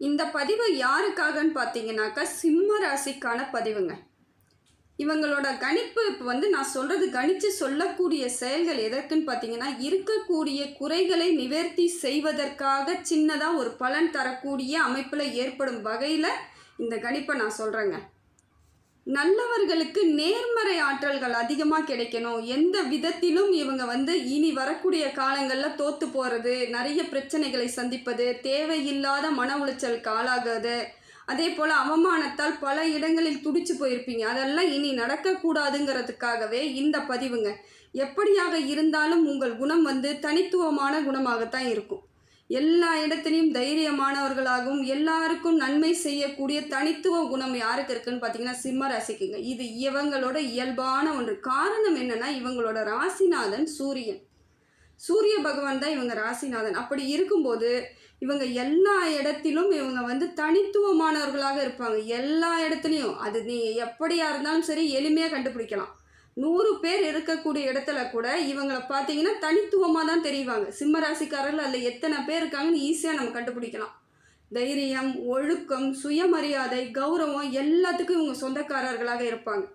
இந்த பதிவு யாருக்காகன்னு பார்த்தீங்கன்னாக்கா சிம்ம ராசிக்கான பதிவுங்க. இவங்களோட கணிப்பு இப்போ வந்து நான் சொல்கிறது கணித்து சொல்லக்கூடிய செயல்கள் எதற்குன்னு பார்த்தீங்கன்னா இருக்கக்கூடிய குறைகளை நிவர்த்தி செய்வதற்காக சின்னதாக ஒரு பலன் தரக்கூடிய அமைப்பில் ஏற்படும் வகையில் இந்த கணிப்பை நான் சொல்கிறேங்க நல்லவர்களுக்கு நேர்மறை ஆற்றல்கள் அதிகமாக கிடைக்கணும். எந்த விதத்திலும் இவங்க வந்து இனி வரக்கூடிய காலங்களில் தோத்து போகிறது நிறைய பிரச்சனைகளை சந்திப்பது தேவையில்லாத மன உளைச்சலுக்கு ஆளாகிறது அதே போல் அவமானத்தால் பல இடங்களில் துடிச்சு போயிருப்பீங்க. அதெல்லாம் இனி நடக்கக்கூடாதுங்கிறதுக்காகவே இந்த பதிவுங்க. எப்படியாக இருந்தாலும் உங்கள் குணம் வந்து தனித்துவமான குணமாகத்தான் இருக்கும். எல்லா இடத்துலையும் தைரியமானவர்களாகவும் எல்லாருக்கும் நன்மை செய்யக்கூடிய தனித்துவ குணம் யாருக்கு இருக்குன்னு பார்த்தீங்கன்னா சிம்ம ராசிக்குங்க. இது இவங்களோட இயல்பான ஒன்று. காரணம் என்னன்னா இவங்களோட ராசிநாதன் சூரியன். சூரிய பகவான் தான் இவங்க ராசிநாதன். அப்படி இருக்கும்போது இவங்க எல்லா இடத்திலும் இவங்க வந்து தனித்துவமானவர்களாக இருப்பாங்க. எல்லா இடத்துலையும். அது நீங்கள் எப்படியா இருந்தாலும் சரி எளிமையாக கண்டுபிடிக்கலாம். நூறு பேர் இருக்கக்கூடிய இடத்துல கூட இவங்களை பார்த்தீங்கன்னா தனித்துவமாக தான் தெரிவாங்க. சிம்ம ராசிக்காரர்கள் அதில் எத்தனை பேர் இருக்காங்கன்னு ஈஸியாக நம்ம கண்டுபிடிக்கலாம். தைரியம் ஒழுக்கம் சுயமரியாதை கௌரவம் எல்லாத்துக்கும் இவங்க சொந்தக்காரர்களாக இருப்பாங்க.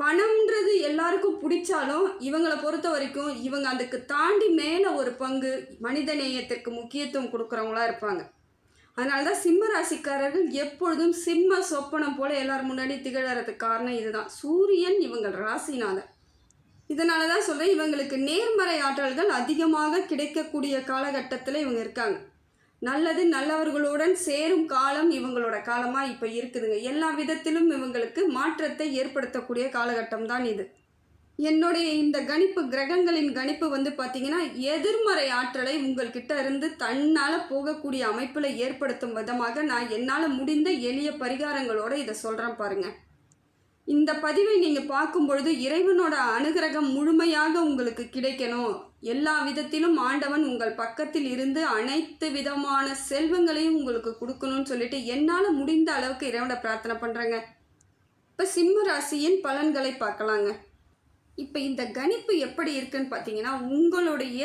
பணம்ன்றது எல்லாருக்கும் பிடிச்சாலும் இவங்களை பொறுத்த வரைக்கும் இவங்க அதுக்கு தாண்டி மேலே ஒரு பங்கு மனித நேயத்திற்கு முக்கியத்துவம் கொடுக்குறவங்களா இருப்பாங்க. அதனால தான் சிம்ம ராசிக்காரர்கள் எப்பொழுதும் சிம்ம சொப்பனம் போல எல்லார் முன்னாடி திகழறதுக்கு காரணம் இதுதான். சூரியன் இவங்கள் ராசிநாதன். இதனால தான் சொல்கிறேன் இவங்களுக்கு நேர்மறை ஆற்றல்கள் அதிகமாக கிடைக்கக்கூடிய காலகட்டத்தில் இவங்க இருக்காங்க. நல்லது நல்லவர்களுடன் சேரும் காலம் இவங்களோட காலமாக இப்போ இருக்குதுங்க. எல்லா விதத்திலும் இவங்களுக்கு மாற்றத்தை ஏற்படுத்தக்கூடிய காலகட்டம் தான் இது. என்னுடைய இந்த கணிப்பு கிரகங்களின் கணிப்பு வந்து பார்த்தீங்கன்னா எதிர்மறை ஆற்றலை உங்கள்கிட்ட இருந்து தன்னால் போகக்கூடிய அமைப்பில் ஏற்படுத்தும் விதமாக நான் என்னால் முடிந்த எளிய பரிகாரங்களோடு இதை சொல்கிறேன் பாருங்கள் இந்த பதிவை நீங்கள் பார்க்கும் பொழுது இறைவனோட அனுகிரகம் முழுமையாக உங்களுக்கு கிடைக்கணும். எல்லா விதத்திலும் ஆண்டவன் உங்கள் பக்கத்தில் இருந்து அனைத்து விதமான செல்வங்களையும் உங்களுக்கு கொடுக்கணும்னு சொல்லிட்டு என்னால் முடிந்த அளவுக்கு இறைவனை பிரார்த்தனை பண்ணுறேங்க இப்போ சிம்ம ராசியின் பலன்களை பார்க்கலாங்க. இப்போ இந்த கணிப்பு எப்படி இருக்குன்னு பார்த்தீங்கன்னா உங்களுடைய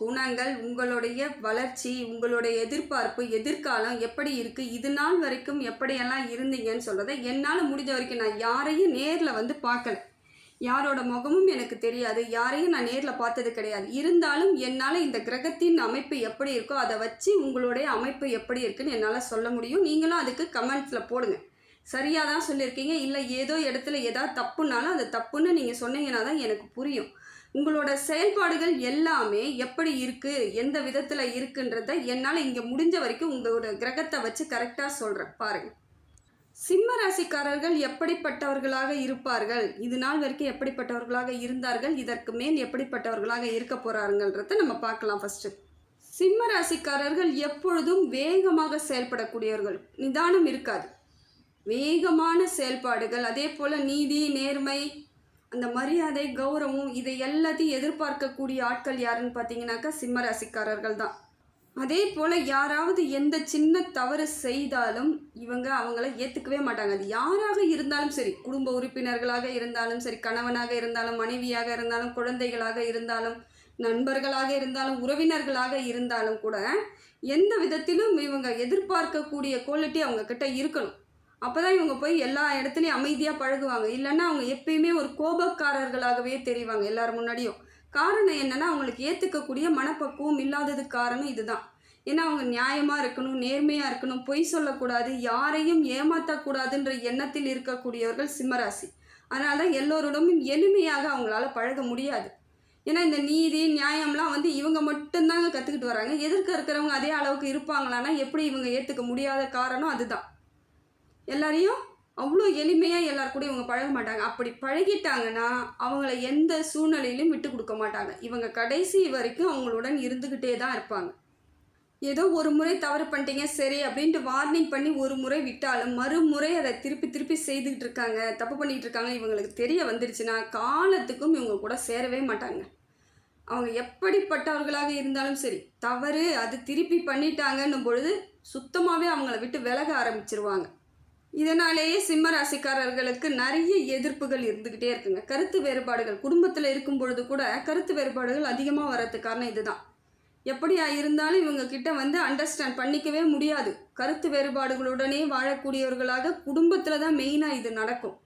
குணங்கள் உங்களுடைய வளர்ச்சி உங்களுடைய எதிர்பார்ப்பு எதிர்காலம் எப்படி இருக்குது இது நாள் வரைக்கும் எப்படியெல்லாம் இருந்தீங்கன்னு சொல்கிறத என்னால் முடிஞ்ச வரைக்கும் நான் யாரையும் நேரில் வந்து பார்க்கல. யாரோட முகமும் எனக்கு தெரியாது யாரையும் நான் நேரில் பார்த்தது கிடையாது. இருந்தாலும் என்னால் இந்த கிரகத்தின் அமைப்பு எப்படி இருக்கோ அதை வச்சு உங்களுடைய அமைப்பு எப்படி இருக்குன்னு என்னால் சொல்ல முடியும். நீங்களும் அதுக்கு கமெண்ட்ஸில் போடுங்கள் சரியாக தான் சொல்லியிருக்கீங்க. இல்லை ஏதோ இடத்துல ஏதாவது தப்புனாலும் அது தப்புன்னு நீங்கள் சொன்னீங்கன்னா தான் எனக்கு புரியும். உங்களோட செயல்பாடுகள் எல்லாமே எப்படி இருக்குது எந்த விதத்தில் இருக்குன்றத என்னால் இங்கே முடிஞ்ச வரைக்கும் உங்களோட கிரகத்தை வச்சு கரெக்டாக சொல்கிறேன் பாருங்கள் சிம்ம ராசிக்காரர்கள் எப்படிப்பட்டவர்களாக இருப்பார்கள்? இது நாள் வரைக்கும் எப்படிப்பட்டவர்களாக இருந்தார்கள்? இதற்கு மேல் எப்படிப்பட்டவர்களாக இருக்க போகிறாருங்கன்றத நம்ம பார்க்கலாம் ஃபஸ்ட்டு சிம்ம ராசிக்காரர்கள் எப்பொழுதும் வேகமாக செயல்படக்கூடியவர்கள். நிதானம் இருக்காது. வேகமான செயல்பாடுகள் அதே போல் நீதி நேர்மை அந்த மரியாதை கௌரவம் இதை எல்லாத்தையும் எதிர்பார்க்கக்கூடிய ஆட்கள் யாருன்னு பார்த்தீங்கன்னாக்கா சிம்ம ராசிக்காரர்கள் தான். அதே போல் யாராவது எந்த சின்ன தவறு செய்தாலும் இவங்க அவங்கள ஏற்றுக்கவே மாட்டாங்க. அது யாராக இருந்தாலும் சரி குடும்ப உறுப்பினர்களாக இருந்தாலும் சரி கணவனாக இருந்தாலும் மனைவியாக இருந்தாலும் குழந்தைகளாக இருந்தாலும் நண்பர்களாக இருந்தாலும் உறவினர்களாக இருந்தாலும் கூட எந்த விதத்திலும் இவங்க எதிர்பார்க்கக்கூடிய குவாலிட்டி அவங்கக்கிட்ட இருக்கணும். அப்போ தான் இவங்க போய் எல்லா இடத்துலையும் அமைதியாக பழகுவாங்க. இல்லைன்னா அவங்க எப்பயுமே ஒரு கோபக்காரர்களாகவே தெரிவாங்க எல்லார் முன்னாடியும். காரணம் என்னென்னா அவங்களுக்கு ஏற்றுக்கக்கூடிய மனப்பக்குவம் இல்லாததுக்கு காரணம் இதுதான். ஏன்னா அவங்க நியாயமாக இருக்கணும் நேர்மையாக இருக்கணும் பொய் சொல்லக்கூடாது யாரையும் ஏமாற்றக்கூடாதுன்ற எண்ணத்தில் இருக்கக்கூடியவர்கள் சிம்மராசி. அதனால தான் எல்லோருடமும் எளிமையாக அவங்களால பழக முடியாது. ஏன்னா இந்த நீதி நியாயம்லாம் வந்து இவங்க மட்டும்தாங்க கற்றுக்கிட்டு வராங்க. எதிர்க்க இருக்கிறவங்க அதே அளவுக்கு இருப்பாங்களான்னா எப்படி இவங்க ஏற்றுக்க முடியாத காரணம் அதுதான். எல்லாரையும் அவ்வளோ எளிமையாக எல்லார் கூட இவங்க பழக மாட்டாங்க. அப்படி பழகிட்டாங்கன்னா அவங்கள எந்த சூழ்நிலையிலும் விட்டு கொடுக்க மாட்டாங்க. இவங்க கடைசி வரைக்கும் அவங்களுடன் இருந்துக்கிட்டே தான் இருப்பாங்க. ஏதோ ஒரு முறை தவறு பண்ணிட்டீங்க சரி அப்படின்ட்டு வார்னிங் பண்ணி ஒரு முறை விட்டாலும் மறுமுறை அதை திருப்பி திருப்பி செய்துக்கிட்டு இருக்காங்க தப்பு பண்ணிகிட்டு இருக்காங்க இவங்களுக்கு தெரிய வந்துருச்சுன்னா காலத்துக்கும் இவங்க கூட சேரவே மாட்டாங்க. அவங்க எப்படிப்பட்டவர்களாக இருந்தாலும் சரி தவறு அது திருப்பி பண்ணிட்டாங்கன்னும் பொழுது சுத்தமாகவே அவங்கள விட்டு விலக ஆரம்பிச்சிருவாங்க. இதனாலேயே சிம்ம ராசிக்காரர்களுக்கு நிறைய எதிர்ப்புகள் இருந்துக்கிட்டே இருக்குங்க. கருத்து வேறுபாடுகள் குடும்பத்தில் இருக்கும் பொழுது கூட கருத்து வேறுபாடுகள் அதிகமாக வர்றதுக்கு காரணம் இதுதான். எப்படியா இருந்தாலும் இவங்க கிட்ட வந்து அண்டர்ஸ்டாண்ட் பண்ணிக்கவே முடியாது. கருத்து வேறுபாடுகளுடனே வாழக்கூடியவர்களாக குடும்பத்தில் தான் மெயினாக இது நடக்கும்.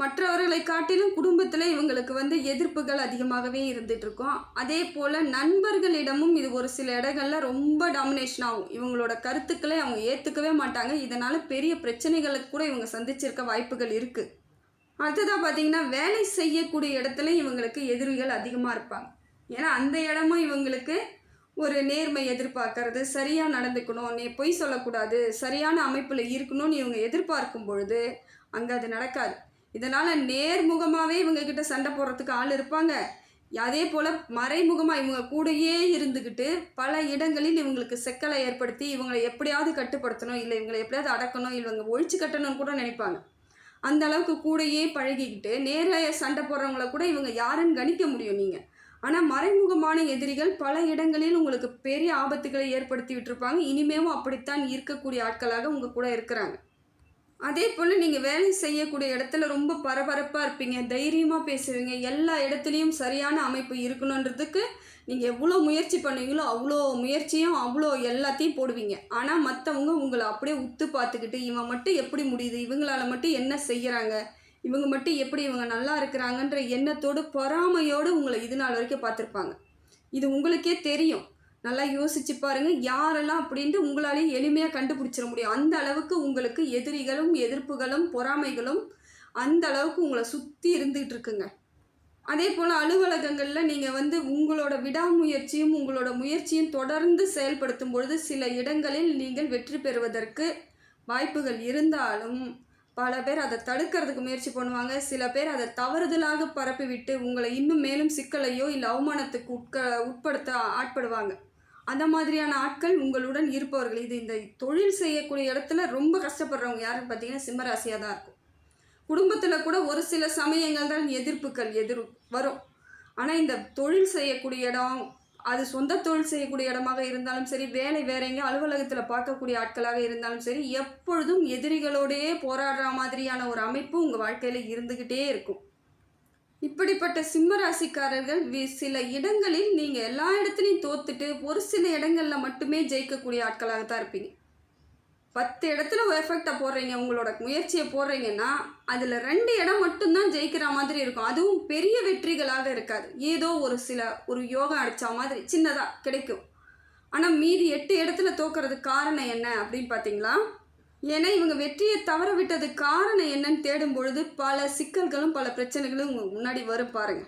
மற்றவர்களை காட்டிலும் குடும்பத்தில் இவங்களுக்கு வந்து எதிர்ப்புகள் அதிகமாகவே இருந்துட்டு இருக்கும். அதே போல் நண்பர்களிடமும் இது ஒரு சில இடங்கள்ல ரொம்ப டாமினேஷன் ஆகும். இவங்களோட கருத்துக்களை அவங்க ஏற்றுக்கவே மாட்டாங்க. இதனால் பெரிய பிரச்சனைகளுக்கு கூட இவங்க சந்திச்சிருக்க வாய்ப்புகள் இருக்குது அடுத்ததாக பார்த்திங்கன்னா வேலை செய்யக்கூடிய இடத்துல இவங்களுக்கு எதிரிகள் அதிகமாக இருப்பாங்க. ஏன்னா அந்த இடமும் இவங்களுக்கு ஒரு நேர்மை எதிர்பார்க்கறது சரியாக நடந்துக்கணும் நீ பொய் சொல்லக்கூடாது சரியான அமைப்பில் இருக்கணும்னு இவங்க எதிர்பார்க்கும் பொழுது அங்கே அது நடக்காது. இதனால் நேர்முகமாகவே இவங்க கிட்ட சண்டை போடுறதுக்கு ஆள் இருப்பாங்க. அதே போல் மறைமுகமாக இவங்க கூடயே இருந்துக்கிட்டு பல இடங்களில் இவங்களுக்கு செக்கலை ஏற்படுத்தி இவங்களை எப்படியாவது கட்டுப்படுத்தணும் இல்லை இவங்களை எப்படியாவது அடக்கணும் இவங்க ஒழிச்சு கட்டணும்னு கூட நினைப்பாங்க. அந்த அளவுக்கு கூடயே பழகிக்கிட்டு நேராக சண்டை போடுறவங்கள கூட இவங்க யாருன்னு கணிக்க முடியும் நீங்கள் ஆனால் மறைமுகமான எதிரிகள் பல இடங்களில் உங்களுக்கு பெரிய ஆபத்துகளை ஏற்படுத்தி விட்டுருப்பாங்க. இனிமேவும் அப்படித்தான் இருக்கக்கூடிய ஆட்களாக உங்கள் கூட இருக்கிறாங்க. அதே போல் நீங்கள் வேலை செய்யக்கூடிய இடத்துல ரொம்ப பரபரப்பாக இருப்பீங்க தைரியமாக பேசுவீங்க எல்லா இடத்துலையும் சரியான அமைப்பு இருக்கணுன்றதுக்கு நீங்கள் எவ்வளோ முயற்சி பண்ணுவீங்களோ அவ்வளோ முயற்சியும் அவ்வளோ எல்லாத்தையும் போடுவீங்க. ஆனால் மற்றவங்க உங்களை அப்படியே உத்து பார்த்துக்கிட்டு இவன் மட்டும் எப்படி முடியுது இவங்களால மட்டும் என்ன செய்கிறாங்க இவங்க மட்டும் எப்படி இவங்க நல்லா இருக்கிறாங்கன்ற எண்ணத்தோடு பொறாமையோடு உங்களை இது நாள் வரைக்கும் பார்த்துருப்பாங்க. இது உங்களுக்கே தெரியும். நல்லா யோசிச்சு பாருங்க. யாரெல்லாம் அப்படின்ட்டு உங்களாலேயே எளிமையாக கண்டுபிடிச்சிட முடியும். அந்த அளவுக்கு உங்களுக்கு எதிரிகளும் எதிர்ப்புகளும் பொறாமைகளும் அந்த அளவுக்கு உங்களை சுற்றி இருந்துகிட்டு இருக்குங்க. அதே போல் அலுவலகங்களில் நீங்கள் வந்து உங்களோட விடாமுயற்சியும் உங்களோட முயற்சியும் தொடர்ந்து செயல்படுத்தும் பொழுது சில இடங்களில் நீங்கள் வெற்றி பெறுவதற்கு வாய்ப்புகள் இருந்தாலும் பல பேர் அதை தடுக்கிறதுக்கு முயற்சி பண்ணுவாங்க. சில பேர் அதை தவறுதலாக பரப்பிவிட்டு உங்களை இன்னும் மேலும் சிக்கலையோ இல்லை அவமானத்துக்கு உட்க உட்படுத்த ஆட்படுவாங்க. அந்த மாதிரியான ஆட்கள் உங்களுடன் இருப்பவர்கள். இது இந்த தொழில் செய்யக்கூடிய இடத்துல ரொம்ப கஷ்டப்படுறவங்க யாருன்னு பார்த்தீங்கன்னா சிம்மராசியாக தான் இருக்கும். குடும்பத்தில் கூட ஒரு சில சமயங்கள் தான் எதிர்ப்புகள் எதிர் வரும். ஆனால் இந்த தொழில் செய்யக்கூடிய இடம் அது சொந்த தொழில் செய்யக்கூடிய இடமாக இருந்தாலும் சரி வேலை வேற எங்கே அலுவலகத்தில் பார்க்கக்கூடிய ஆட்களாக இருந்தாலும் சரி எப்பொழுதும் எதிரிகளோடையே போராடுற மாதிரியான ஒரு அமைப்பு உங்கள் வாழ்க்கையில் இருந்துக்கிட்டே இருக்கும். இப்படிப்பட்ட சிம்ம ராசிக்காரர்கள் வி- சில இடங்களில் நீங்கள் எல்லா இடத்துலையும் தோத்துட்டு ஒரு சில இடங்கள்ல மட்டுமே ஜெயிக்கக்கூடிய ஆட்களாக தான் இருப்பீங்க. பத்து இடத்துல ஒரு போடுறீங்க உங்களோட முயற்சியை போடுறீங்கன்னா அதில் ரெண்டு இடம் மட்டும்தான் ஜெயிக்கிற மாதிரி இருக்கும். அதுவும் பெரிய வெற்றிகளாக இருக்காது. ஏதோ ஒரு சில ஒரு யோகா அடித்தா மாதிரி சின்னதாக கிடைக்கும். ஆனால் மீதி எட்டு இடத்துல தோக்கிறதுக்கு காரணம் என்ன அப்படின்னு பார்த்தீங்களா ஏன்னா இவங்க வெற்றியை தவற விட்டது காரணம் என்னன்னு தேடும் பொழுது பல சிக்கல்களும் பல பிரச்சனைகளும் உங்க முன்னாடி வரும் பாருங்க.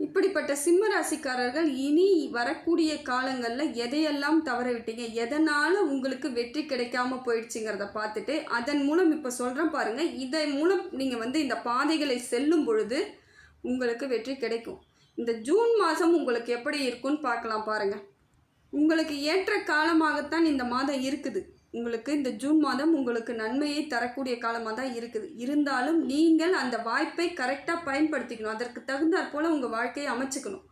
இப்படிப்பட்ட சிம்ம ராசிக்காரர்கள் இனி வரக்கூடிய காலங்களில் எதையெல்லாம் தவற விட்டீங்க? எதனால் உங்களுக்கு வெற்றி கிடைக்காம போயிடுச்சுங்கிறத பார்த்துட்டு அதன் மூலம் இப்போ சொல்கிறேன் பாருங்கள் இதன் மூலம் நீங்கள் வந்து இந்த பாதைகளை செல்லும் பொழுது உங்களுக்கு வெற்றி கிடைக்கும். இந்த ஜூன் மாதம் உங்களுக்கு எப்படி இருக்கும்னு பார்க்கலாம் பாருங்கள் உங்களுக்கு ஏற்ற காலமாகத்தான் இந்த மாதம் இருக்குது. உங்களுக்கு இந்த ஜூன் மாதம் உங்களுக்கு நன்மையை தரக்கூடிய காலமாக தான் இருக்குது. இருந்தாலும் நீங்கள் அந்த வாய்ப்பை கரெக்டாக பயன்படுத்திக்கணும். அதற்கு தகுந்தாற் போல் உங்கள் வாழ்க்கையை அமைச்சுக்கணும்.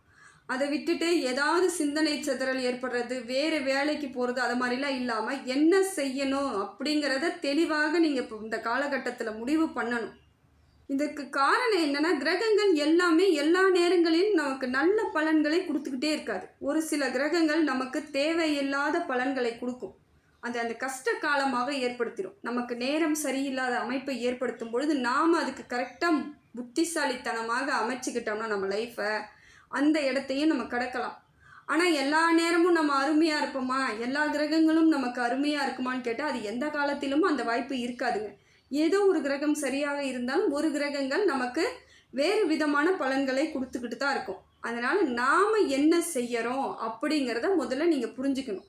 அதை விட்டுட்டு ஏதாவது சிந்தனை சிதறல் ஏற்படுறது வேறு வேலைக்கு போகிறது அது மாதிரிலாம் இல்லாமல் என்ன செய்யணும் அப்படிங்கிறத தெளிவாக நீங்கள் இப்போ இந்த காலகட்டத்தில் முடிவு பண்ணணும். இதற்கு காரணம் என்னன்னா கிரகங்கள் எல்லாமே எல்லா நேரங்களிலும் நமக்கு நல்ல பலன்களை கொடுத்துக்கிட்டே இருக்காது. ஒரு சில கிரகங்கள் நமக்கு தேவையில்லாத பலன்களை கொடுக்கும். அது அந்த கஷ்ட காலமாக ஏற்படுத்திடும் நமக்கு நேரம் சரியில்லாத அமைப்பை ஏற்படுத்தும் பொழுது நாம் அதுக்கு கரெக்டாக புத்திசாலித்தனமாக அமைச்சுக்கிட்டோம்னா நம்ம லைஃப்பை அந்த இடத்தையும் நம்ம கடக்கலாம். ஆனால் எல்லா நேரமும் நம்ம அருமையாக இருப்போமா? எல்லா கிரகங்களும் நமக்கு அருமையாக இருக்குமான்னு கேட்டால் அது எந்த காலத்திலும் அந்த வாய்ப்பு இருக்காதுங்க. ஏதோ ஒரு கிரகம் சரியாக இருந்தாலும் ஒரு கிரகங்கள் நமக்கு வேறு விதமான பலன்களை கொடுத்துக்கிட்டு தான் இருக்கும். அதனால் நாம் என்ன செய்கிறோம் அப்படிங்கிறத முதல்ல நீங்கள் புரிஞ்சுக்கணும்.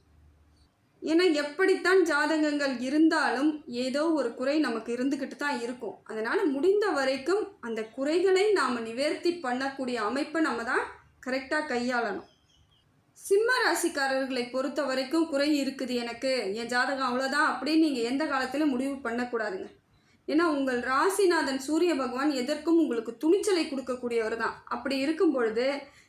ஏன்னா எப்படித்தான் ஜாதகங்கள் இருந்தாலும் ஏதோ ஒரு குறை நமக்கு இருந்துக்கிட்டு தான் இருக்கும். அதனால் முடிந்த வரைக்கும் அந்த குறைகளை நாம் நிவர்த்தி பண்ணக்கூடிய அமைப்பை நம்ம தான் கரெக்டாக கையாளணும். சிம்ம ராசிக்காரர்களை பொறுத்த வரைக்கும் குறை இருக்குது எனக்கு. என் ஜாதகம் அவ்வளோதான் அப்படின்னு நீங்கள் எந்த காலத்திலும் முடிவு பண்ணக்கூடாதுங்க. ஏன்னா உங்கள் ராசிநாதன் சூரிய பகவான் எதற்கும் உங்களுக்கு துணிச்சலை கொடுக்கக்கூடியவர் தான். அப்படி இருக்கும் பொழுது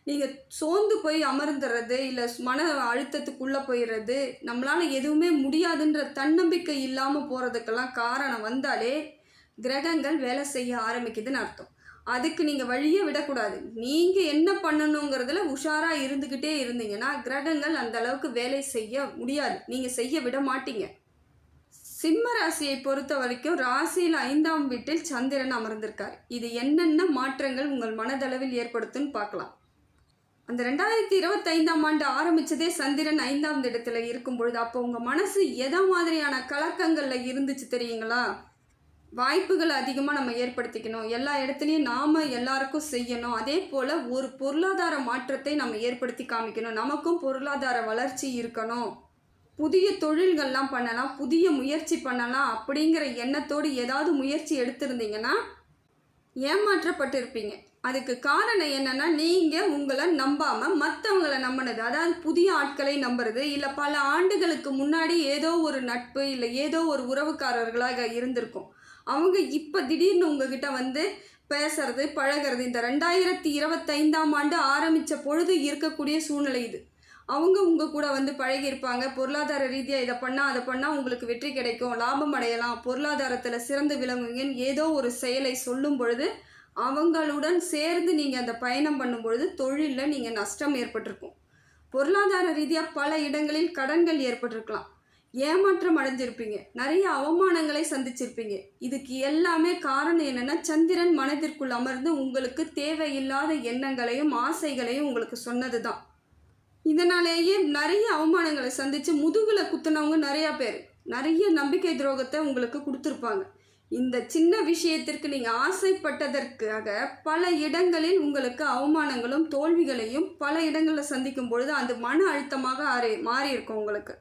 நீங்கள் சோர்ந்து போய் அமர்ந்துடுறது இல்லை மன அழுத்தத்துக்குள்ளே போயிடுறது நம்மளால் எதுவுமே முடியாதுன்ற தன்னம்பிக்கை இல்லாமல் போகிறதுக்கெல்லாம் காரணம் வந்தாலே கிரகங்கள் வேலை செய்ய ஆரம்பிக்குதுன்னு அர்த்தம். அதுக்கு நீங்கள் வழியே விடக்கூடாது. நீங்கள் என்ன பண்ணணுங்கிறதுல உஷாராக இருந்துக்கிட்டே இருந்தீங்கன்னா கிரகங்கள் அந்த அளவுக்கு வேலை செய்ய முடியாது. நீங்கள் செய்ய விட மாட்டீங்க. சிம்ம ராசியை பொறுத்த வரைக்கும் ராசியில் ஐந்தாம் வீட்டில் சந்திரன் அமர்ந்திருக்கார். இது என்னென்ன மாற்றங்கள் உங்கள் மனதளவில் ஏற்படுத்துன்னு பார்க்கலாம். அந்த ரெண்டாயிரத்தி இருபத்தைந்தாம் ஆண்டு ஆரம்பித்ததே சந்திரன் ஐந்தாம் இடத்துல இருக்கும் பொழுது அப்போ உங்கள் மனசு எதை மாதிரியான கலக்கங்களில் இருந்துச்சு தெரியுங்களா? வாய்ப்புகளை அதிகமாக நம்ம ஏற்படுத்திக்கணும். எல்லா இடத்துலையும் நாம் எல்லாருக்கும் செய்யணும். அதே போல் ஒரு பொருளாதார மாற்றத்தை நம்ம ஏற்படுத்தி காமிக்கணும். நமக்கும் பொருளாதார வளர்ச்சி இருக்கணும். புதிய தொழில்கள்லாம் பண்ணலாம் புதிய முயற்சி பண்ணலாம் அப்படிங்கிற எண்ணத்தோடு ஏதாவது முயற்சி எடுத்திருந்தீங்கன்னா ஏமாற்றப்பட்டிருப்பீங்க. அதுக்கு காரணம் என்னன்னா நீங்கள் உங்களை நம்பாமல் மற்றவங்களை நம்பினது. அதாவது புதிய ஆட்களை நம்புறது இல்லை பல ஆண்டுகளுக்கு முன்னாடி ஏதோ ஒரு நட்பு இல்லை ஏதோ ஒரு உறவுக்காரர்களாக இருந்திருக்கும். அவங்க இப்போ திடீர்னு உங்ககிட்ட வந்து பேசுறது பழகிறது இந்த ரெண்டாயிரத்தி இருபத்தைந்தாம் ஆண்டு ஆரம்பித்த பொழுது இருக்கக்கூடிய சூழ்நிலை இது. அவங்க உங்கள் கூட வந்து பழகியிருப்பாங்க. பொருளாதார ரீதியாக இதை பண்ணால் அதை பண்ணால் உங்களுக்கு வெற்றி கிடைக்கும் லாபம் அடையலாம். பொருளாதாரத்தில் சிறந்து விளங்குங்கன்னு ஏதோ ஒரு செயலை சொல்லும் பொழுது அவங்களுடன் சேர்ந்து நீங்கள் அந்த பயணம் பண்ணும்பொழுது தொழிலில் நீங்கள் நஷ்டம் ஏற்பட்டிருக்கும். பொருளாதார ரீதியாக பல இடங்களில் கடன்கள் ஏற்பட்டிருக்கலாம். ஏமாற்றம் அடைஞ்சிருப்பீங்க. நிறைய அவமானங்களை சந்திச்சிருப்பீங்க. இதுக்கு எல்லாமே காரணம் என்னென்னா சந்திரன் மனதிற்குள் அமர்ந்து உங்களுக்கு தேவையில்லாத எண்ணங்களையும் ஆசைகளையும் உங்களுக்கு சொன்னது தான் இதனாலேயே நிறைய அவமானங்களை சந்தித்து முதுகில் குத்துனவங்க நிறையா பேர். நிறைய நம்பிக்கை துரோகத்தை உங்களுக்கு கொடுத்துருப்பாங்க. இந்த சின்ன விஷயத்திற்கு நீங்கள் ஆசைப்பட்டதற்காக பல இடங்களில் உங்களுக்கு அவமானங்களும் தோல்விகளையும் பல இடங்களில் சந்திக்கும் பொழுது அது மன அழுத்தமாக ஆறி மாறி இருக்கும் உங்களுக்கு.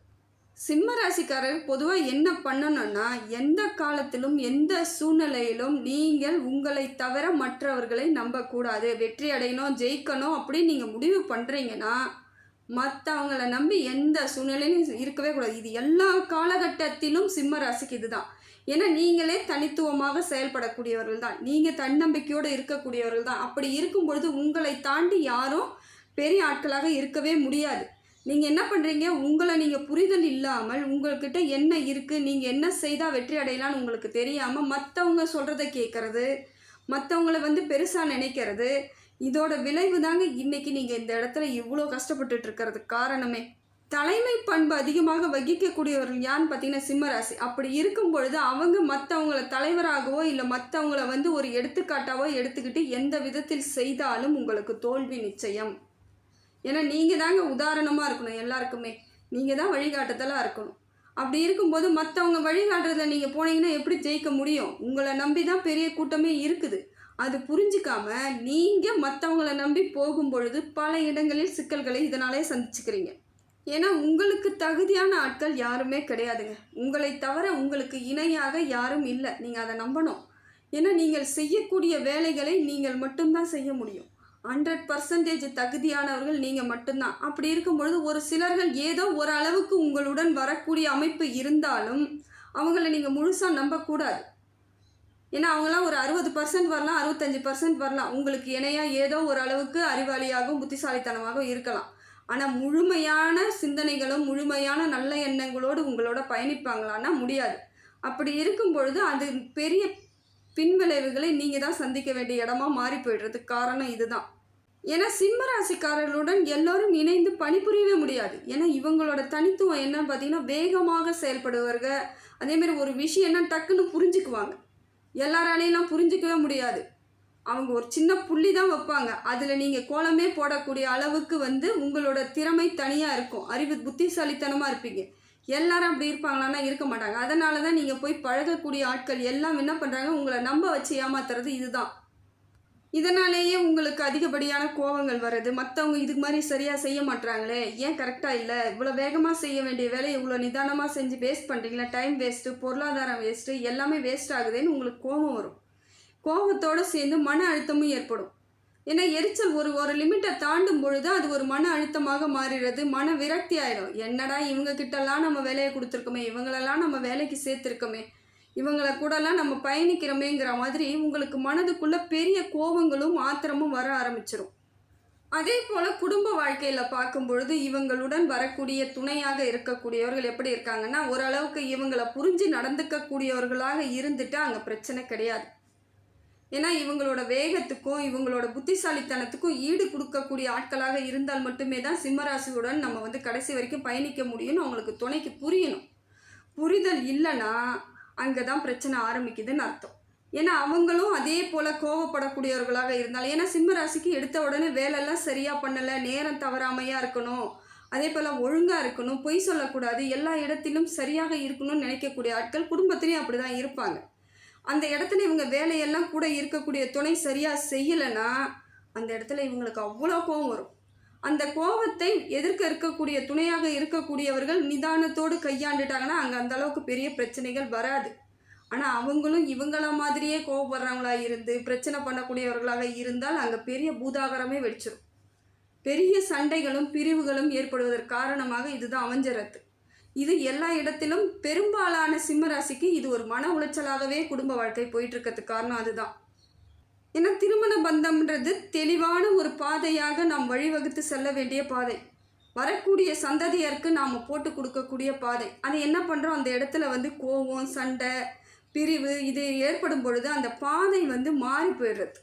சிம்ம ராசிக்காரர் பொதுவாக என்ன பண்ணணும்னா எந்த காலத்திலும் எந்த சூழ்நிலையிலும் நீங்கள் உங்களை தவிர மற்றவர்களை நம்பக்கூடாது. வெற்றி அடையணும் ஜெயிக்கணும் அப்படின்னு நீங்கள் முடிவு பண்ணுறீங்கன்னா மற்றவங்கள நம்பி எந்த சூழ்நிலையிலும் இருக்கவே கூடாது. இது எல்லா காலகட்டத்திலும் சிம்ம ராசிக்கு இதுதான். ஏன்னா நீங்களே தனித்துவமாக செயல்படக்கூடியவர்கள் தான். நீங்கள் தன்னம்பிக்கையோடு இருக்கக்கூடியவர்கள் தான். அப்படி இருக்கும் பொழுது உங்களை தாண்டி யாரும் பெரிய ஆட்களாக இருக்கவே முடியாது. நீங்கள் என்ன பண்ணுறீங்க உங்களை நீங்கள் புரிதல் இல்லாமல் உங்கள்கிட்ட என்ன இருக்குது நீங்கள் என்ன செய்தால் வெற்றி அடையலாம்னு உங்களுக்கு தெரியாமல் மற்றவங்க சொல்கிறத கேட்குறது மற்றவங்கள வந்து பெருசாக நினைக்கிறது இதோட விளைவு தாங்க இன்னைக்கு நீங்கள் இந்த இடத்துல இவ்வளோ கஷ்டப்பட்டுட்டு இருக்கிறதுக்கு காரணமே. தலைமை பண்பு அதிகமாக வகிக்கக்கூடியவர்கள் யாருன்னு பார்த்தீங்கன்னா சிம்மராசி. அப்படி இருக்கும் பொழுது அவங்க மற்றவங்கள தலைவராகவோ இல்லை மற்றவங்கள வந்து ஒரு எடுத்துக்காட்டாவோ எடுத்துக்கிட்டு எந்த விதத்தில் செய்தாலும் உங்களுக்கு தோல்வி நிச்சயம். ஏன்னா நீங்கள் தாங்க உதாரணமாக இருக்கணும் எல்லாருக்குமே. நீங்கள் தான் வழிகாட்டுதலாக இருக்கணும். அப்படி இருக்கும்போது மற்றவங்க வழிகாட்டுறதுல நீங்கள் போனீங்கன்னா எப்படி ஜெயிக்க முடியும்? உங்களை நம்பி தான் பெரிய கூட்டமே இருக்குது. அது புரிஞ்சிக்காம நீங்கள் மற்றவங்கள நம்பி போகும் பொழுது பல இடங்களில் சிக்கல்களை இதனாலே சந்திச்சுக்கிறீங்க. ஏன்னா உங்களுக்கு தகுதியான ஆட்கள் யாருமே கிடையாதுங்க. உங்களை தவிர உங்களுக்கு இணையாக யாரும் இல்லை. நீங்கள் அதை நம்பணும். ஏன்னா நீங்கள் செய்யக்கூடிய வேலைகளை நீங்கள் மட்டும்தான் செய்ய முடியும். ஹண்ட்ரட் பர்சன்டேஜ் தகுதியானவர்கள் நீங்கள் மட்டும்தான். அப்படி இருக்கும் பொழுது ஒரு சிலர்கள் ஏதோ ஒரு அளவுக்கு உங்களுடன் வரக்கூடிய அமைப்பு இருந்தாலும் அவங்கள நீங்கள் முழுசாக நம்பக்கூடாது. ஏன்னா அவங்களாம் ஒரு அறுபது பர்சன்ட் வரலாம் அறுபத்தஞ்சு பர்சன்ட் வரலாம். உங்களுக்கு இணையாக ஏதோ ஒரு அளவுக்கு அறிவாளியாகவும் புத்திசாலித்தனமாகவும் இருக்கலாம். ஆனால் முழுமையான சிந்தனைகளும் முழுமையான நல்ல எண்ணங்களோடு உங்களோட பயணிப்பாங்களான்னா முடியாது. அப்படி இருக்கும் பொழுது அது பெரிய பின்விளைவுகளை நீங்கள் தான் சந்திக்க வேண்டிய இடமா மாறி போயிடுறதுக்கு காரணம் இதுதான். ஏன்னா சிம்ம ராசிக்காரர்களுடன் எல்லோரும் இணைந்து பணிபுரியவே முடியாது. ஏன்னா இவங்களோட தனித்துவம் என்னன்னு பார்த்தீங்கன்னா வேகமாக செயல்படுவார்கள் அதேமாரி ஒரு விஷயம் என்ன டக்குன்னு புரிஞ்சுக்குவாங்க. எல்லாராலையெல்லாம் புரிஞ்சிக்கவே முடியாது. அவங்க ஒரு சின்ன புள்ளி தான் வைப்பாங்க. அதில் நீங்கள் கோலமே போடக்கூடிய அளவுக்கு வந்து உங்களோட திறமை தனியாக இருக்கும். அறிவு புத்திசாலித்தனமாக இருப்பீங்க. எல்லாரும் அப்படி இருப்பாங்களான்னா இருக்க மாட்டாங்க. அதனால தான் நீங்கள் போய் பழகக்கூடிய ஆட்கள் எல்லாம் என்ன பண்ணுறாங்க உங்களை நம்ப வச்சு ஏமாத்துறது இதுதான். இதனாலேயே உங்களுக்கு அதிகப்படியான கோபங்கள் வர்றது. மற்றவங்க இதுக்கு மாதிரி சரியாக செய்ய மாட்றாங்களே. ஏன் கரெக்டாக இல்லை? இவ்வளோ வேகமாக செய்ய வேண்டிய வேலையை இவ்வளோ நிதானமாக செஞ்சு வேஸ்ட் பண்ணுறீங்களா டைம் வேஸ்ட்டு பொருளாதாரம் வேஸ்ட்டு எல்லாமே வேஸ்ட் ஆகுதுன்னு உங்களுக்கு கோபம் வரும். கோபத்தோடு சேர்ந்து மன அழுத்தமும் ஏற்படும். ஏன்னா எரிச்சல் ஒரு ஒரு லிமிட்டை தாண்டும் பொழுது அது ஒரு மன அழுத்தமாக மாறிடுறது மன விரக்தி ஆயிடும் என்னடா இவங்க கிட்டலாம் நம்ம வேலையை கொடுத்துருக்கோமே இவங்களெல்லாம் நம்ம வேலைக்கு சேர்த்துருக்கோமே இவங்களை கூடலாம் நம்ம பயணிக்கிறோமேங்கிற மாதிரி உங்களுக்கு மனதுக்குள்ள பெரிய கோபங்களும் ஆத்திரமும் வர ஆரம்பிச்சிரும். அதே போல் குடும்ப வாழ்க்கையில் பார்க்கும் பொழுது இவங்களுடன் வரக்கூடிய துணையாக இருக்கக்கூடியவர்கள் எப்படி இருக்காங்கன்னா ஓரளவுக்கு இவங்களை புரிஞ்சு நடந்துக்கக்கூடியவர்களாக இருந்துட்டு அங்கே பிரச்சனை கிடையாது. ஏன்னா இவங்களோட வேகத்துக்கும் இவங்களோட புத்திசாலித்தனத்துக்கும் ஈடு கொடுக்கக்கூடிய ஆட்களாக இருந்தால் மட்டுமே தான் சிம்மராசியுடன் நம்ம வந்து கடைசி வரைக்கும் பயணிக்க முடியும்னு அவங்களுக்கு துணைக்கு புரியணும். புரிதல் இல்லைன்னா அங்கே தான் பிரச்சனை ஆரம்பிக்குதுன்னு அர்த்தம். ஏன்னா அவங்களும் அதே போல் கோவப்படக்கூடியவர்களாக இருந்தாலும் ஏன்னா சிம்மராசிக்கு எடுத்த உடனே வேலைலாம் சரியாக பண்ணலை நேரம் தவறாமையாக இருக்கணும் அதே போல் ஒழுங்காக இருக்கணும் பொய் சொல்லக்கூடாது எல்லா இடத்திலும் சரியாக இருக்கணும்னு நினைக்கக்கூடிய ஆட்கள் குடும்பத்திலையும் அப்படி தான் இருப்பாங்க. அந்த இடத்துல இவங்க வேலையெல்லாம் கூட இருக்கக்கூடிய துணை சரியாக செய்யலைன்னா அந்த இடத்துல இவங்களுக்கு அவ்வளோ கோவம் வரும். அந்த கோபத்தை எதிர்க்க இருக்கக்கூடிய துணையாக இருக்கக்கூடியவர்கள் நிதானத்தோடு கையாண்டுட்டாங்கன்னா அங்கே அந்த அளவுக்கு பெரிய பிரச்சனைகள் வராது. ஆனால் அவங்களும் இவங்கள மாதிரியே கோவப்படுறவங்களா இருந்து பிரச்சனை பண்ணக்கூடியவர்களாக இருந்தால் அங்கே பெரிய பூதாகரமே வெடிச்சிடும் பெரிய சண்டைகளும் பிரிவுகளும் ஏற்படுவதற்கு காரணமாக இதுதான் அமைஞ்சரத்து இது எல்லா இடத்திலும் பெரும்பாலான சிம்மராசிக்கு இது ஒரு மன உளைச்சலாகவே குடும்ப வாழ்க்கை போயிட்டு இருக்கிறதுக்கு காரணம் அதுதான். ஏன்னா திருமண பந்தம்ன்றது தெளிவான ஒரு பாதையாக நாம் வழிவகுத்து செல்ல வேண்டிய பாதை. வரக்கூடிய சந்ததியருக்கு நாம் போட்டு கொடுக்கக்கூடிய பாதை. அது என்ன பண்ணுறோம் அந்த இடத்துல வந்து கோவம் சண்டை பிரிவு இது ஏற்படும் பொழுது அந்த பாதை வந்து மாறி போயிடுறது.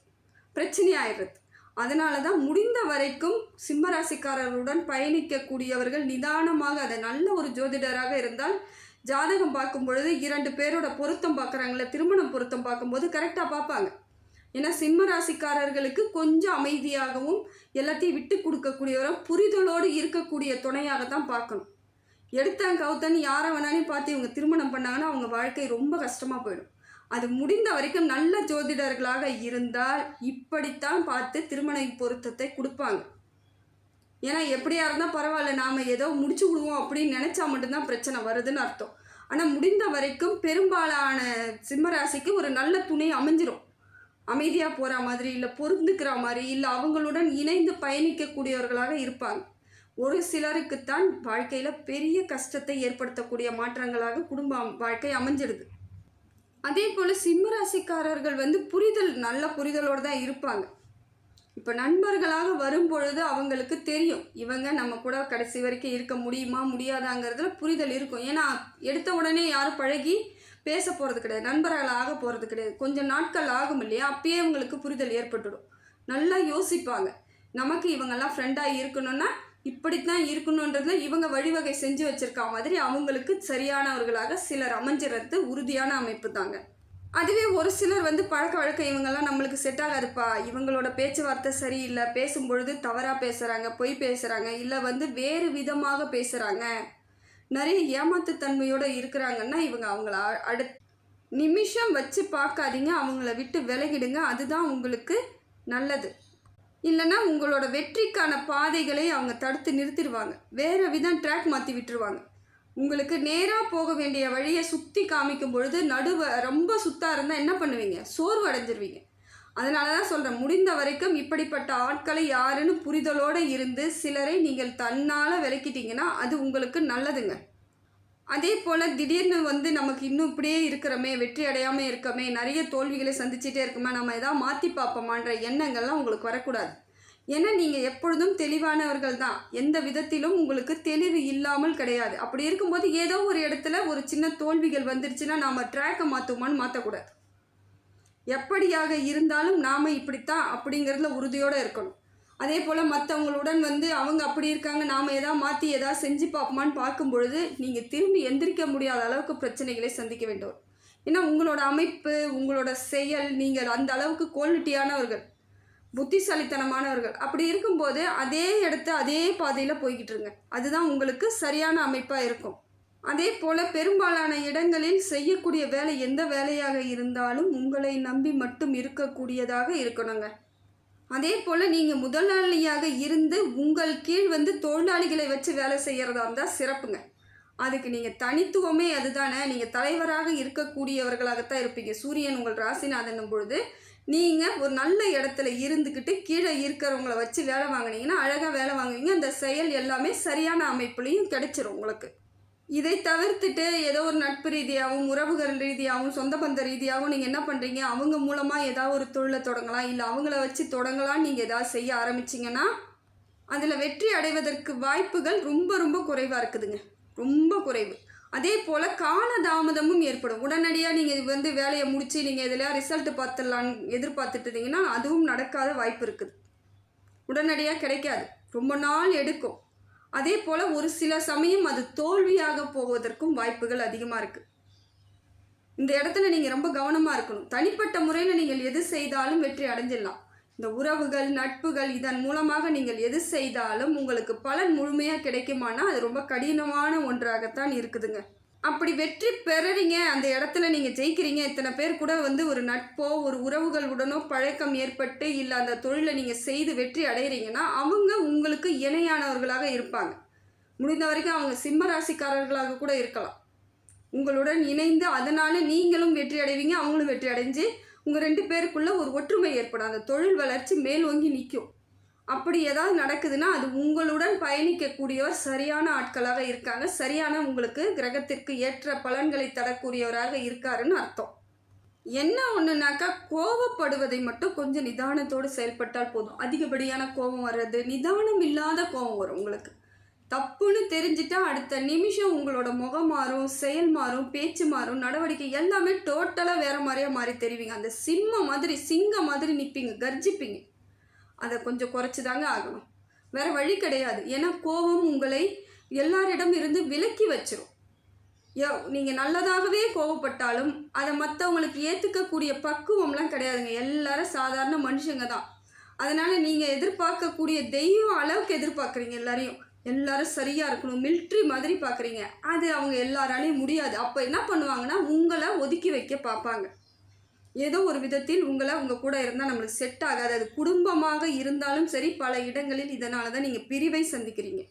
பிரச்சனையாயிடுறது. அதனால தான் முடிந்த வரைக்கும் சிம்மராசிக்காரர்களுடன் பயணிக்கக்கூடியவர்கள் நிதானமாக அதை நல்ல ஒரு ஜோதிடராக இருந்தால் ஜாதகம் பார்க்கும் பொழுது இரண்டு பேரோட பொருத்தம் பார்க்குறாங்களே திருமணம் பொருத்தம் பார்க்கும்போது கரெக்டாக பார்ப்பாங்க. ஏன்னா சிம்ம ராசிக்காரர்களுக்கு கொஞ்சம் அமைதியாகவும் எல்லாத்தையும் விட்டு கொடுக்கக்கூடியவரும் புரிதலோடு இருக்கக்கூடிய துணையாக தான் பார்க்கணும். எடுத்தாங்க கவுத்தன்னு யாரை வேணாலும் பார்த்து இவங்க திருமணம் பண்ணாங்கன்னா அவங்க வாழ்க்கை ரொம்ப கஷ்டமாக போயிடும். அது முடிந்த வரைக்கும் நல்ல ஜோதிடர்களாக இருந்தால் இப்படித்தான் பார்த்து திருமண பொருத்தத்தை கொடுப்பாங்க. ஏன்னா எப்படியா இருந்தால் பரவாயில்ல நாம் ஏதோ முடிச்சு விடுவோம் அப்படின்னு நினச்சா மட்டும்தான் பிரச்சனை வருதுன்னு அர்த்தம். ஆனால் முடிந்த வரைக்கும் பெரும்பாலான சிம்மராசிக்கு ஒரு நல்ல துணை அமைஞ்சிரும். அமைதியாக போகிற மாதிரி இல்லை பொருந்துக்கிற மாதிரி இல்லை அவங்களுடன் இணைந்து பயணிக்கக்கூடியவர்களாக இருப்பாங்க. ஒரு சிலருக்குத்தான் வாழ்க்கையில் பெரிய கஷ்டத்தை ஏற்படுத்தக்கூடிய மாற்றங்களாக குடும்ப வாழ்க்கை அமைஞ்சிடுது அதே போல் சிம்மராசிக்காரர்கள் வந்து புரிதல் நல்ல புரிதலோடு தான் இருப்பாங்க. இப்போ நண்பர்களாக வரும்பொழுது அவங்களுக்கு தெரியும். இவங்க நம்ம கூட கடைசி வரைக்கும் இருக்க முடியுமா முடியாதாங்கிறதுல புரிதல் இருக்கும். ஏன்னா எடுத்த உடனே யாரும் பழகி பேச போகிறது கிடையாது நண்பர்கள் ஆக போகிறது கிடையாது. கொஞ்சம் நாட்கள் ஆகும் இல்லையா? அப்பயே அவங்களுக்கு புரிதல் ஏற்பட்டுடும். நல்லா யோசிப்பாங்க. நமக்கு இவங்கெல்லாம் ஃப்ரெண்டாக இருக்கணும்னா இப்படித்தான் இருக்கணுன்றதுல இவங்க வழிவகை செஞ்சு வச்சிருக்க மாதிரி அவங்களுக்கு சரியானவர்களாக சிலர் அமைஞ்சிறது உறுதியான அமைப்பு தாங்க. அதுவே ஒரு சிலர் வந்து பழக்க வழக்கம் இவங்கெல்லாம் நம்மளுக்கு செட் ஆகாதுப்பா இவங்களோட பேச்சுவார்த்தை சரியில்லை பேசும்பொழுது தவறாக பேசுகிறாங்க பொய் பேசுகிறாங்க இல்லை வந்து வேறு விதமாக பேசுகிறாங்க நிறைய ஏமாத்துத்தன்மையோடு இருக்கிறாங்கன்னா இவங்க அவங்கள அ- அடுத் நிமிஷம் வச்சு பார்க்காதீங்க அவங்கள விட்டு விலகிடுங்க. அதுதான் உங்களுக்கு நல்லது. இல்லைன்னா உங்களோட வெற்றிக்கான பாதைகளை அவங்க தடுத்து நிறுத்திடுவாங்க. வேறு விதம் ட்ராக் மாற்றி விட்டுருவாங்க. உங்களுக்கு நேராக போக வேண்டிய வழியை சுற்றி காமிக்கும் பொழுது நடுவ ரொம்ப சுத்தாக இருந்தால் என்ன பண்ணுவீங்க? சோர்வு அடைஞ்சிருவீங்க. அதனால தான் சொல்கிறேன் முடிந்த வரைக்கும் இப்படிப்பட்ட ஆட்களை யாருன்னு புரிதலோடு இருந்து சிலரை நீங்கள் தன்னால் விளக்கிட்டீங்கன்னா அது உங்களுக்கு நல்லதுங்க. அதே போல் திடீர்னு வந்து நமக்கு இன்னும் இப்படியே இருக்கிறோமே வெற்றி அடையாமல் இருக்கமே நிறைய தோல்விகளை சந்திச்சிட்டே இருக்கோமா நம்ம எதாவது மாற்றி பார்ப்போமான்ற எண்ணங்கள்லாம் உங்களுக்கு வரக்கூடாது. ஏன்னா நீங்கள் எப்பொழுதும் தெளிவானவர்கள் தான். எந்த விதத்திலும் உங்களுக்கு தெளிவு இல்லாமல் கிடையாது. அப்படி இருக்கும்போது ஏதோ ஒரு இடத்துல ஒரு சின்ன தோல்விகள் வந்துருச்சுன்னா நாம் ட்ராக்கை மாற்றுவோமான்னு மாற்றக்கூடாது எப்படியாக இருந்தாலும் நாம் இப்படித்தான் அப்படிங்கிறதுல உறுதியோடு இருக்கணும். அதே போல் மற்றவங்களுடன் வந்து அவங்க அப்படி இருக்காங்க நாம் எதாவது மாற்றி எதாவது செஞ்சு பார்ப்போமான்னு பார்க்கும் பொழுது நீங்கள் திரும்பி எந்திரிக்க முடியாத அளவுக்கு பிரச்சனைகளை சந்திக்க வேண்டும். ஏன்னா உங்களோட அமைப்பு உங்களோட செயல் நீங்கள் அந்த அளவுக்கு குவாலிட்டியானவர்கள் புத்திசாலித்தனமானவர்கள். அப்படி இருக்கும்போது அதே இடத்த அதே பாதையில் போய்கிட்டு இருங்க. அதுதான் உங்களுக்கு சரியான அமைப்பாக இருக்கும். அதே போல் பெரும்பாலான இடங்களில் செய்யக்கூடிய வேலை எந்த வேலையாக இருந்தாலும் உங்களை நம்பி மட்டும் இருக்கக்கூடியதாக இருக்கணுங்க. அதே போல் நீங்கள் முதலாளியாக இருந்து உங்கள் கீழ் வந்து தொழிலாளிகளை வச்சு வேலை செய்கிறதா இருந்தால் சிறப்புங்க. அதுக்கு நீங்கள் தனித்துவமே அதுதானே. நீங்கள் தலைவராக இருக்கக்கூடியவர்களாகத்தான் இருப்பீங்க. சூரியன் உங்கள் ராசிநாதனும் பொழுது நீங்கள் ஒரு நல்ல இடத்துல இருந்துக்கிட்டு கீழே இருக்கிறவங்கள வச்சு வேலை வாங்கினீங்கன்னா அழகாக வேலை வாங்குவீங்க. அந்த செயல் எல்லாமே சரியான அமைப்புலையும் கிடைச்சிரும் உங்களுக்கு. இதை தவிர்த்துட்டு ஏதோ ஒரு நட்பு ரீதியாகவும் உறவுகள் ரீதியாகவும் சொந்த பந்த ரீதியாகவும் நீங்கள் என்ன பண்ணுறீங்க அவங்க மூலமாக ஏதாவது ஒரு தொழிலை தொடங்கலாம். இல்லை அவங்கள வச்சு தொடங்கலாம் நீங்கள் ஏதாவது செய்ய ஆரம்பிச்சிங்கன்னா அதில் வெற்றி அடைவதற்கு வாய்ப்புகள் ரொம்ப ரொம்ப குறைவாக இருக்குதுங்க. ரொம்ப குறைவு. அதே போல் கால தாமதமும் ஏற்படும் உடனடியாக நீங்கள் வந்து வேலையை முடித்து நீங்கள் எதுலையா ரிசல்ட் பார்த்துடலான்னு எதிர்பார்த்துட்டு இருந்தீங்கன்னா அதுவும் நடக்காத வாய்ப்பு இருக்குது. உடனடியாக கிடைக்காது. ரொம்ப நாள் எடுக்கும். அதே போல் ஒரு சில சமயம் அது தோல்வியாக போவதற்கும் வாய்ப்புகள் அதிகமாக இருக்குது இந்த இடத்துல நீங்கள் ரொம்ப கவனமாக இருக்கணும். தனிப்பட்ட முறையில் நீங்கள் எது செய்தாலும் வெற்றி அடைஞ்சிடலாம். இந்த உறவுகள் நட்புகள் இதன் மூலமாக நீங்கள் எது செய்தாலும் உங்களுக்கு பலன் முழுமையாக கிடைக்குமானா அது ரொம்ப கடினமான ஒன்றாகத்தான் இருக்குதுங்க. அப்படி வெற்றி பெறறீங்க. அந்த இடத்துல நீங்கள் ஜெயிக்கிறீங்க. இத்தனை பேர் கூட வந்து ஒரு நட்போ ஒரு உறவுகள் உடனோ பழக்கம் ஏற்பட்டு இல்லை அந்த தொழிலை நீங்கள் செய்து வெற்றி அடைகிறீங்கன்னா அவங்க உங்களுக்கு இணையானவர்களாக இருப்பாங்க. முடிந்த வரைக்கும் அவங்க சிம்ம ராசிக்காரர்களாக கூட இருக்கலாம். உங்களுடன் இணைந்து அதனால் நீங்களும் வெற்றி அடைவீங்க அவங்களும் வெற்றி அடைஞ்சு உங்கள் ரெண்டு பேருக்குள்ளே ஒரு ஒற்றுமை ஏற்படும். அந்த தொழில் வளர்ச்சி மேலோங்கி நிற்கும் அப்படி ஏதாவது நடக்குதுன்னா அது உங்களுடன் பயணிக்கக்கூடியவர் சரியான ஆட்களாக இருக்காங்க. சரியான உங்களுக்கு கிரகத்திற்கு ஏற்ற பலன்களை தரக்கூடியவராக இருக்காருன்னு அர்த்தம். என்ன ஒன்றுனாக்கா கோவப்படுவதை மட்டும் கொஞ்சம் நிதானத்தோடு செயல்பட்டால் போதும். அதிகப்படியான கோபம் வர்றது நிதானம் இல்லாத கோபம் வரும் உங்களுக்கு. தப்புன்னு தெரிஞ்சுட்டா அடுத்த நிமிஷம் உங்களோட முகம் மாறும் செயல் மாறும் பேச்சு மாறும் நடவடிக்கை எல்லாமே டோட்டலாக வேறு மாதிரியாக மாறி தெரிவிங்க. அந்த சிம்ம மாதிரி சிங்க மாதிரி நிற்பீங்க கர்ஜிப்பீங்க. அதை கொஞ்சம் குறைச்சி தாங்க ஆகணும். வேற வழி கிடையாது. ஏன்னா கோபம் உங்களை எல்லாரிடம் இருந்து விலக்கி வச்சிரும். யோ நீங்கள் நல்லதாகவே கோவப்பட்டாலும் அதை மற்றவங்களுக்கு ஏற்றுக்கக்கூடிய பக்குவம்லாம் கிடையாதுங்க. எல்லாரும் சாதாரண மனுஷங்க தான். அதனால் நீங்கள் எதிர்பார்க்கக்கூடிய தெய்வம் அளவுக்கு எதிர்பார்க்குறீங்க எல்லாரையும். எல்லாரும் சரியாக இருக்கணும் மில்ட்ரி மாதிரி பார்க்குறீங்க அது அவங்க எல்லாராலையும் முடியாது. அப்போ என்ன பண்ணுவாங்கன்னா உங்களை ஒதுக்கி வைக்க பார்ப்பாங்க. ஏதோ ஒரு விதத்தில் உங்களை உங்கள் கூட இருந்தால் நம்மளுக்கு செட் ஆகாது. அது குடும்பமாக இருந்தாலும் சரி பல இடங்களில் இதனால தான் நீங்கள் பிரிவை சந்திக்கிறீங்க.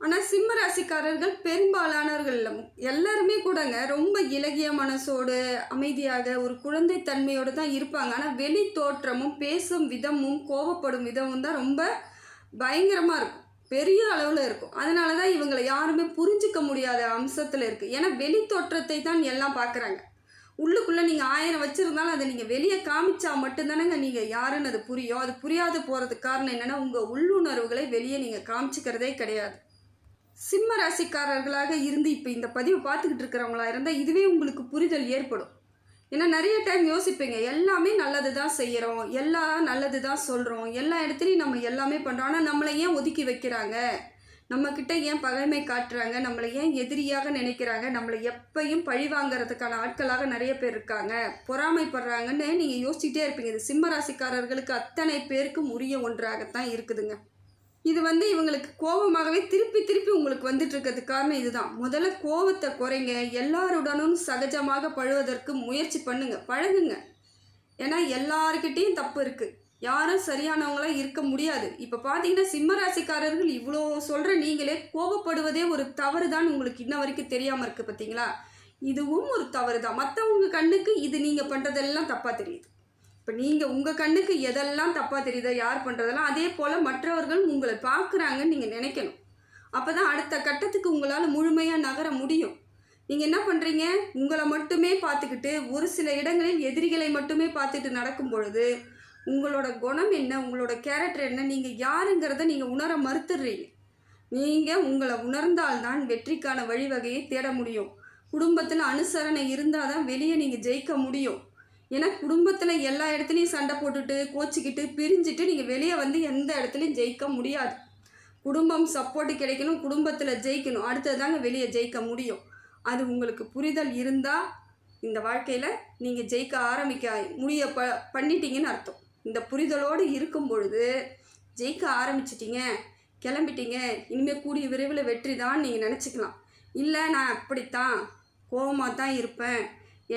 ஆனால் சிம்ம ராசிக்காரர்கள் பெரும்பாலானவர்கள் இல்லை. எல்லாருமே கூடங்க ரொம்ப இலகிய மனசோடு அமைதியாக ஒரு குழந்தை தன்மையோடு தான் இருப்பாங்க. ஆனால் வெளி தோற்றமும் பேசும் விதமும் கோபப்படும் விதமும் தான் ரொம்ப பயங்கரமாக இருக்கும். பெரிய அளவில் இருக்கும். அதனால தான் இவங்களை யாருமே புரிஞ்சிக்க முடியாத அம்சத்தில் இருக்குது ஏன்னா வெளி தோற்றத்தை தான் எல்லாம் பார்க்குறாங்க உள்ளுக்குள்ளே நீங்கள் ஆயிரம் வச்சுருந்தாலும் அதை நீங்கள் வெளியே காமிச்சா மட்டும்தானங்க நீங்கள் யாருன்னு அது புரியும். அது புரியாத போகிறதுக்கு காரணம் என்னென்னா உங்கள் உள்ளுணர்வுகளை வெளியே நீங்கள் காமிச்சிக்கிறதே கிடையாது. சிம்ம ராசிக்காரர்களாக இருந்து இப்போ இந்த பதிவு பார்த்துக்கிட்டு இருக்கிறவங்களா இருந்தால் இதுவே உங்களுக்கு புரிதல் ஏற்படும். ஏன்னா நிறைய டைம் யோசிப்பீங்க எல்லாமே நல்லது தான் செய்கிறோம் எல்லாம் நல்லது தான் சொல்கிறோம் எல்லா இடத்துலையும் நம்ம எல்லாமே பண்ணுறோம் ஆனால் நம்மளை ஏன் ஒதுக்கி வைக்கிறாங்க? நம்மக்கிட்ட ஏன் பகைமை காட்டுறாங்க? நம்மளை ஏன் எதிரியாக நினைக்கிறாங்க? நம்மளை எப்பையும் பழி வாங்குறதுக்கான ஆட்களாக நிறைய பேர் இருக்காங்க. பொறாமைப்படுறாங்கன்னு நீங்கள் யோசிச்சுட்டே இருப்பீங்க. இது சிம்மராசிக்காரர்களுக்கு அத்தனை பேருக்கும் உரிய ஒன்றாகத்தான் இருக்குதுங்க. இது வந்து இவங்களுக்கு கோபமாகவே திருப்பி திருப்பி உங்களுக்கு வந்துட்டு இருக்கிறது காரணம் இதுதான். முதல்ல கோபத்தை குறைங்க. எல்லாருடனும் சகஜமாக பழுவதற்கு முயற்சி பண்ணுங்க. பழகுங்க. ஏன்னா எல்லாருக்கிட்டேயும் தப்பு இருக்குது யாரும் சரியானவங்களாக இருக்க முடியாது. இப்போ பார்த்தீங்கன்னா சிம்ம ராசிக்காரர்கள் இவ்வளோ சொல்கிற நீங்களே கோபப்படுவதே ஒரு தவறு தான் உங்களுக்கு இன்ன வரைக்கும் தெரியாமல் இருக்குது பார்த்தீங்களா இதுவும் ஒரு தவறு தான் மற்றவங்க கண்ணுக்கு இது நீங்கள் பண்ணுறதெல்லாம் தப்பாக தெரியுது. இப்போ நீங்கள் உங்கள் கண்ணுக்கு எதெல்லாம் தப்பாக தெரியுதோ யார் பண்ணுறதெல்லாம் அதே போல் மற்றவர்கள் உங்களை பார்க்குறாங்கன்னு நீங்கள் நினைக்கணும். அப்போ தான் அடுத்த கட்டத்துக்கு உங்களால் முழுமையாக நகர முடியும். நீங்கள் என்ன பண்ணுறீங்க உங்களை மட்டுமே பார்த்துக்கிட்டு ஒரு சில இடங்களில் எதிரிகளை மட்டுமே பார்த்துட்டு நடக்கும் பொழுது உங்களோட குணம் என்ன? உங்களோட கேரக்டர் என்ன? நீங்கள் யாருங்கிறத நீங்கள் உணர மறுத்துடுறீங்க. நீங்கள் உங்களை உணர்ந்தால்தான் வெற்றிக்கான வழிவகையை தேட முடியும். குடும்பத்தில் அனுசரணை இருந்தால் தான் வெளியே நீங்கள் ஜெயிக்க முடியும். ஏன்னா குடும்பத்தில் எல்லா இடத்துலையும் சண்டை போட்டுட்டு கோச்சிக்கிட்டு பிரிஞ்சுட்டு நீங்கள் வெளியே வந்து எந்த இடத்துலையும் ஜெயிக்க முடியாது. குடும்பம் சப்போர்ட்டு கிடைக்கணும் குடும்பத்தில் ஜெயிக்கணும். அடுத்தது தாங்க வெளியே ஜெயிக்க முடியும். அது உங்களுக்கு புரிதல் இருந்தால் இந்த வாழ்க்கையில் நீங்கள் ஜெயிக்க ஆரம்பிக்க முடிய ப பண்ணிட்டீங்கன்னு அர்த்தம். இந்த புரிதலோடு இருக்கும் பொழுது ஜெயிக்க ஆரம்பிச்சிட்டிங்க கிளம்பிட்டீங்க. இனிமேல் கூடிய விரைவில் வெற்றி தான் நீங்கள் நினச்சிக்கலாம். இல்லை நான் அப்படித்தான் கோபமாக தான் இருப்பேன்.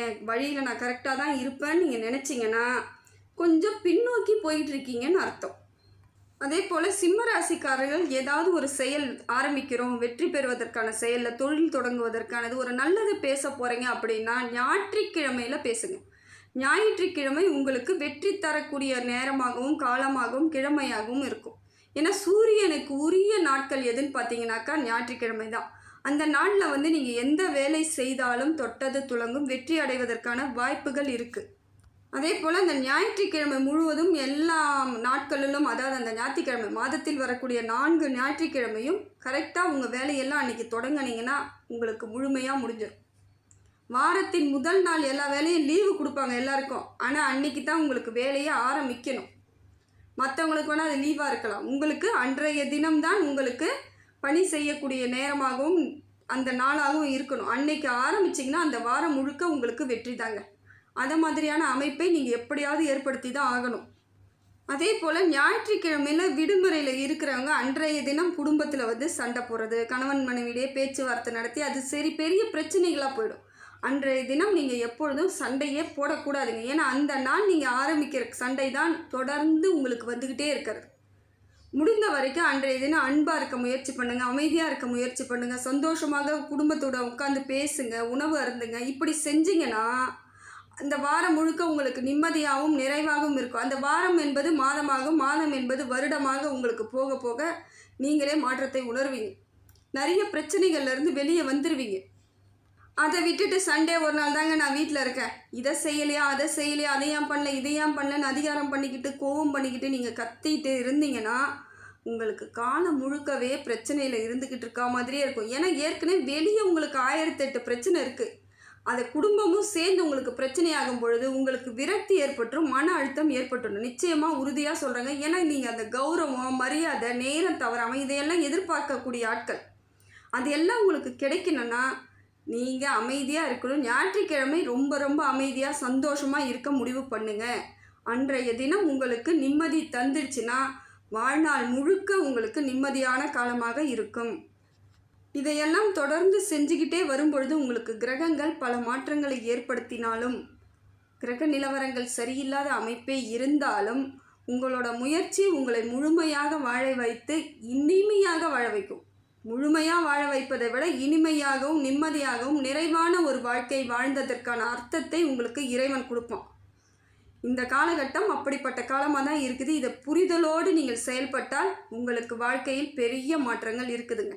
என் வழியில் நான் கரெக்டாக தான் இருப்பேன்னு நீங்கள் நினச்சிங்கன்னா கொஞ்சம் பின்னோக்கி போயிட்டுருக்கீங்கன்னு அர்த்தம். அதே போல் சிம்ம ராசிக்காரர்கள் ஏதாவது ஒரு செயல் ஆரம்பிக்கிறோம் வெற்றி பெறுவதற்கான செயலில் தொழில் தொடங்குவதற்கானது ஒரு நல்லது பேச போகிறீங்க அப்படின்னா ஞாயிற்றுக்கிழமையில் பேசுங்க. ஞாயிற்றுக்கிழமை உங்களுக்கு வெற்றி தரக்கூடிய நேரமாகவும் காலமாகவும் கிழமையாகவும் இருக்கும். ஏன்னா சூரியனுக்கு உரிய நாட்கள் எதுன்னு பார்த்தீங்கன்னாக்கா ஞாயிற்றுக்கிழமை தான். அந்த நாளில் வந்து நீங்கள் எந்த வேலை செய்தாலும் தொட்டது துளங்கும் வெற்றி அடைவதற்கான வாய்ப்புகள் இருக்குது அதே போல் அந்த ஞாயிற்றுக்கிழமை முழுவதும் எல்லா நாட்களிலும் அதாவது அந்த ஞாயிற்றுக்கிழமை மாதத்தில் வரக்கூடிய நான்கு ஞாயிற்றுக்கிழமையும் கரெக்டாக உங்கள் வேலையெல்லாம் அன்றைக்கி தொடங்குனீங்கன்னா உங்களுக்கு முழுமையாக முடிஞ்சிடும் வாரத்தின் முதல் நாள் எல்லா வேலையும் லீவு கொடுப்பாங்க எல்லாருக்கும். ஆனால் அன்னைக்கு தான் உங்களுக்கு வேலையை ஆரம்பிக்கணும். மற்றவங்களுக்கு வேணால் அது லீவாக இருக்கலாம். உங்களுக்கு அன்றைய தினம்தான் உங்களுக்கு பணி செய்யக்கூடிய நேரமாகவும் அந்த நாளாகவும் இருக்கணும். அன்னைக்கு ஆரம்பிச்சிங்கன்னா அந்த வாரம் முழுக்க உங்களுக்கு வெற்றி தாங்க. அதை மாதிரியான அமைப்பை நீங்கள் எப்படியாவது ஏற்படுத்தி தான் ஆகணும். அதே போல் ஞாயிற்றுக்கிழமையில் விடுமுறையில் இருக்கிறவங்க அன்றைய தினம் குடும்பத்தில் வந்து சண்டை போடுறது கணவன் மனைவியிடையே பேச்சுவார்த்தை நடத்தி அது சரி பெரிய பிரச்சனைகளாக போயிடும். அன்றைய தினம் நீங்கள் எப்பொழுதும் சண்டையே போடக்கூடாதுங்க. ஏன்னா அந்த நாள் நீங்கள் ஆரம்பிக்கிற சண்டை தான் தொடர்ந்து உங்களுக்கு வந்துக்கிட்டே இருக்கிறது. முடிந்த வரைக்கும் அன்றைய தினம் அன்பாக இருக்க முயற்சி பண்ணுங்கள் அமைதியாக இருக்க முயற்சி பண்ணுங்கள் சந்தோஷமாக குடும்பத்தோட உட்காந்து பேசுங்க உணவு அருந்துங்க. இப்படி செஞ்சீங்கன்னா அந்த வாரம் முழுக்க உங்களுக்கு நிம்மதியாகவும் நிறைவாகவும் இருக்கும். அந்த வாரம் என்பது மாதமாகும் மாதம் என்பது வருடமாக உங்களுக்கு போக போக நீங்களே மாற்றத்தை உணர்வீங்க. நிறைய பிரச்சனைகள்லேருந்து வெளியே வந்துடுவீங்க அதை விட்டுட்டு சண்டே ஒரு நாள் தாங்க நான் வீட்டில் இருக்கேன். இதை செய்யலையா அதை செய்யலையா அதை ஏன் பண்ணல இதை ஏன் பண்ணலன்னு அதிகாரம் பண்ணிக்கிட்டு கோவம் பண்ணிக்கிட்டு நீங்கள் கத்திட்டு இருந்தீங்கன்னா உங்களுக்கு காலம் முழுக்கவே பிரச்சனையில் இருந்துக்கிட்டு இருக்கா மாதிரியே இருக்கும். ஏன்னா ஏற்கனவே வெளியே உங்களுக்கு ஆயிரத்தெட்டு பிரச்சனை இருக்குது அதை குடும்பமும் சேர்ந்து உங்களுக்கு பிரச்சனையாகும் பொழுது உங்களுக்கு விரக்தி ஏற்பட்டுரும் மன அழுத்தம் ஏற்பட்டுடும் நிச்சயமாக உறுதியாக சொல்கிறாங்க ஏன்னா நீங்கள் அந்த கௌரவம் மரியாதை நேரம் தவறாமல் இதையெல்லாம் எதிர்பார்க்கக்கூடிய ஆட்கள். அது எல்லாம் உங்களுக்கு கிடைக்கணும்னா நீங்கள் அமைதியாக இருக்கணும். ஞாயிற்றுக்கிழமை ரொம்ப ரொம்ப அமைதியாக சந்தோஷமாக இருக்க முடிவு பண்ணுங்க. அன்றைய தினம் உங்களுக்கு நிம்மதி தந்துடுச்சுன்னா வாழ்நாள் முழுக்க உங்களுக்கு நிம்மதியான காலமாக இருக்கும். இதையெல்லாம் தொடர்ந்து செஞ்சுக்கிட்டே வரும்பொழுது உங்களுக்கு கிரகங்கள் பல மாற்றங்களை ஏற்படுத்தினாலும் கிரக நிலவரங்கள் சரியில்லாத அமைப்பே இருந்தாலும் உங்களோட முயற்சி உங்களை முழுமையாக வாழ வைத்து இனிமையாக வாழ வைக்கும். முழுமையாக வாழ வைப்பதை விட இனிமையாகவும் நிம்மதியாகவும் நிறைவான ஒரு வாழ்க்கை வாழ்ந்ததற்கான அர்த்தத்தை உங்களுக்கு இறைவன் கொடுப்பான். இந்த காலகட்டம் அப்படிப்பட்ட காலமாக தான் இருக்குது. இதை புரிதலோடு நீங்கள் செயல்பட்டால் உங்களுக்கு வாழ்க்கையில் பெரிய மாற்றங்கள் இருக்குதுங்க.